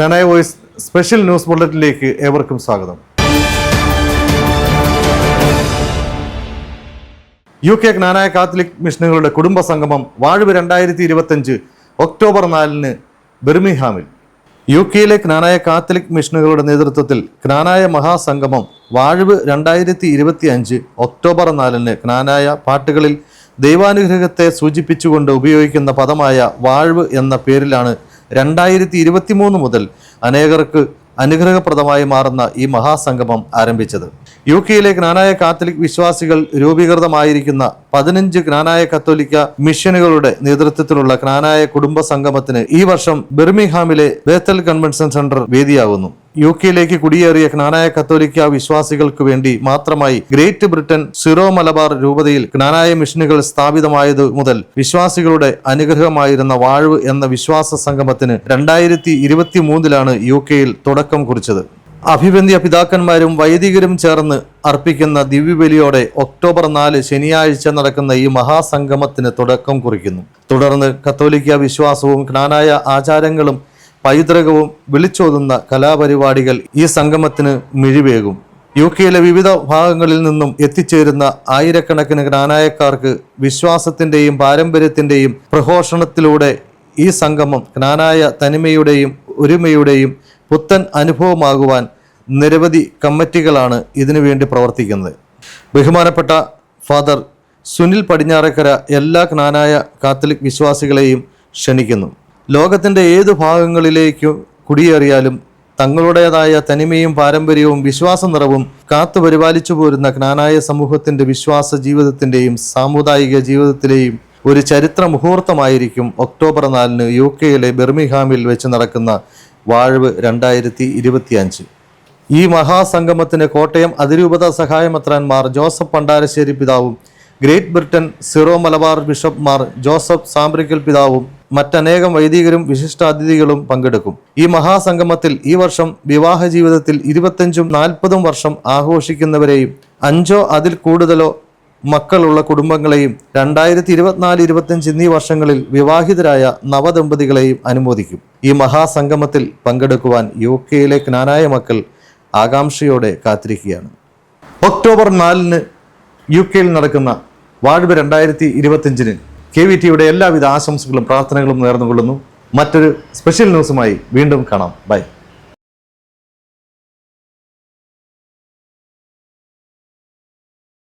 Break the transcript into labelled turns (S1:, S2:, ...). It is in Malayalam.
S1: ജ്ഞാനായ വോയിസ് സ്പെഷ്യൽ ന്യൂസ് ബുള്ളറ്റിലേക്ക് ഏവർക്കും സ്വാഗതം. യു കെ ജ്ഞാനായ കാത്തലിക് മിഷനുകളുടെ കുടുംബ സംഗമം വാഴവ് രണ്ടായിരത്തി ഇരുപത്തഞ്ച് ഒക്ടോബർ നാലിന് ബെർമിഹാമിൽ യു കെയിലെ ജ്ഞാനായ കാത്തലിക് മിഷനുകളുടെ നേതൃത്വത്തിൽ ജ്ഞാനായ മഹാസംഗമം വാഴവ് രണ്ടായിരത്തി ഇരുപത്തി അഞ്ച് ഒക്ടോബർ നാലിന് ജ്ഞാനായ പാട്ടുകളിൽ ദൈവാനുഗ്രഹത്തെ സൂചിപ്പിച്ചുകൊണ്ട് ഉപയോഗിക്കുന്ന പദമായ വാഴവ് എന്ന പേരിലാണ് രണ്ടായിരത്തി ഇരുപത്തി മൂന്ന് മുതൽ അനേകർക്ക് അനുഗ്രഹപ്രദമായി മാറുന്ന ഈ മഹാസംഗമം ആരംഭിച്ചത്. യു കെയിലെ ജ്ഞാനായ കാത്തലിക് വിശ്വാസികൾ രൂപീകൃതമായിരിക്കുന്ന പതിനഞ്ച് ജ്ഞാനായ കത്തോലിക്ക മിഷനുകളുടെ നേതൃത്വത്തിലുള്ള ജ്ഞാനായ കുടുംബ സംഗമത്തിന് ഈ വർഷം ബെർമിഹാമിലെ ബേത്തൽ കൺവെൻഷൻ സെന്റർ വേദിയാകുന്നു. യു കെയിലേക്ക് കുടിയേറിയ ക്നാനായ കത്തോലിക്ക വിശ്വാസികൾക്ക് വേണ്ടി മാത്രമായി ഗ്രേറ്റ് ബ്രിട്ടൻ സിറോ മലബാർ രൂപതയിൽ ക്നാനായ മിഷനുകൾ സ്ഥാപിതമായത് മുതൽ വിശ്വാസികളുടെ അനുഗ്രഹമായിരുന്ന വാഴ്വ് എന്ന വിശ്വാസ സംഗമത്തിന് രണ്ടായിരത്തി ഇരുപത്തി മൂന്നിലാണ് യു കെയിൽ തുടക്കം കുറിച്ചത്. അഭിബന്ധ്യ പിതാക്കന്മാരും വൈദികരും ചേർന്ന് അർപ്പിക്കുന്ന ദിവ്യബലിയോടെ ഒക്ടോബർ നാല് ശനിയാഴ്ച നടക്കുന്ന ഈ മഹാസംഗമത്തിന് തുടക്കം കുറിക്കുന്നു. തുടർന്ന് കത്തോലിക്ക വിശ്വാസവും ക്നാനായ ആചാരങ്ങളും പൈതൃകവും വിളിച്ചോതുന്ന കലാപരിപാടികൾ ഈ സംഗമത്തിന് മിഴിവേകും. യു കെയിലെ വിവിധ ഭാഗങ്ങളിൽ നിന്നും എത്തിച്ചേരുന്ന ആയിരക്കണക്കിന് ജ്ഞാനായക്കാർക്ക് വിശ്വാസത്തിന്റെയും പാരമ്പര്യത്തിന്റെയും പ്രഘോഷണത്തിലൂടെ ഈ സംഗമം ജ്ഞാനായ തനിമയുടെയും ഒരുമയുടെയും പുത്തൻ അനുഭവമാകുവാൻ നിരവധി കമ്മിറ്റികളാണ് ഇതിനു വേണ്ടി പ്രവർത്തിക്കുന്നത്. ബഹുമാനപ്പെട്ട ഫാദർ സുനിൽ പടിഞ്ഞാറക്കര എല്ലാ ജ്ഞാനായ കാത്തലിക് വിശ്വാസികളെയും ക്ഷണിക്കുന്നു. ലോകത്തിന്റെ ഏത് ഭാഗങ്ങളിലേക്ക് കുടിയേറിയാലും തങ്ങളുടേതായ തനിമയും പാരമ്പര്യവും വിശ്വാസ നിറവും കാത്തു പരിപാലിച്ചു പോരുന്ന ജ്ഞാനായ സമൂഹത്തിന്റെ വിശ്വാസ ജീവിതത്തിന്റെയും സാമുദായിക ജീവിതത്തിലെയും ഒരു ചരിത്ര മുഹൂർത്തമായിരിക്കും ഒക്ടോബർ നാലിന് യു കെയിലെ ബെർമിഹാമിൽ വെച്ച് നടക്കുന്ന വാഴവ് രണ്ടായിരത്തി ഇരുപത്തിയഞ്ച്. ഈ മഹാസംഗമത്തിന് കോട്ടയം അതിരൂപത സഹായമത്രാൻമാർ ജോസഫ് പണ്ടാരശ്ശേരി പിതാവും ഗ്രേറ്റ് ബ്രിട്ടൻ സിറോ മലബാർ ബിഷപ്പ്മാർ ജോസഫ് സാമ്പ്രിക്കൽ പിതാവും മറ്റനേകം വൈദികരും വിശിഷ്ടാതിഥികളും പങ്കെടുക്കും. ഈ മഹാസംഗമത്തിൽ ഈ വർഷം വിവാഹ ജീവിതത്തിൽ ഇരുപത്തഞ്ചും നാൽപ്പതും വർഷം ആഘോഷിക്കുന്നവരെയും അഞ്ചോ അതിൽ കൂടുതലോ മക്കളുള്ള കുടുംബങ്ങളെയും രണ്ടായിരത്തി ഇരുപത്തിനാല് ഇരുപത്തിയഞ്ച് എന്നീ വർഷങ്ങളിൽ വിവാഹിതരായ നവദമ്പതികളെയും അനുമോദിക്കും. ഈ മഹാസംഗമത്തിൽ പങ്കെടുക്കുവാൻ യു കെയിലെ ജ്ഞാനായ മക്കൾ ആകാംക്ഷയോടെ കാത്തിരിക്കുകയാണ്. ഒക്ടോബർ നാലിന് യു കെയിൽ നടക്കുന്ന വാഴ്വ് രണ്ടായിരത്തി ഇരുപത്തിയഞ്ചിന് കെ വി ടിയുടെ എല്ലാവിധ ആശംസകളും പ്രാർത്ഥനകളും നേർന്നുകൊള്ളുന്നു. മറ്റൊരു സ്പെഷ്യൽ ന്യൂസുമായി വീണ്ടും കാണാം. ബൈ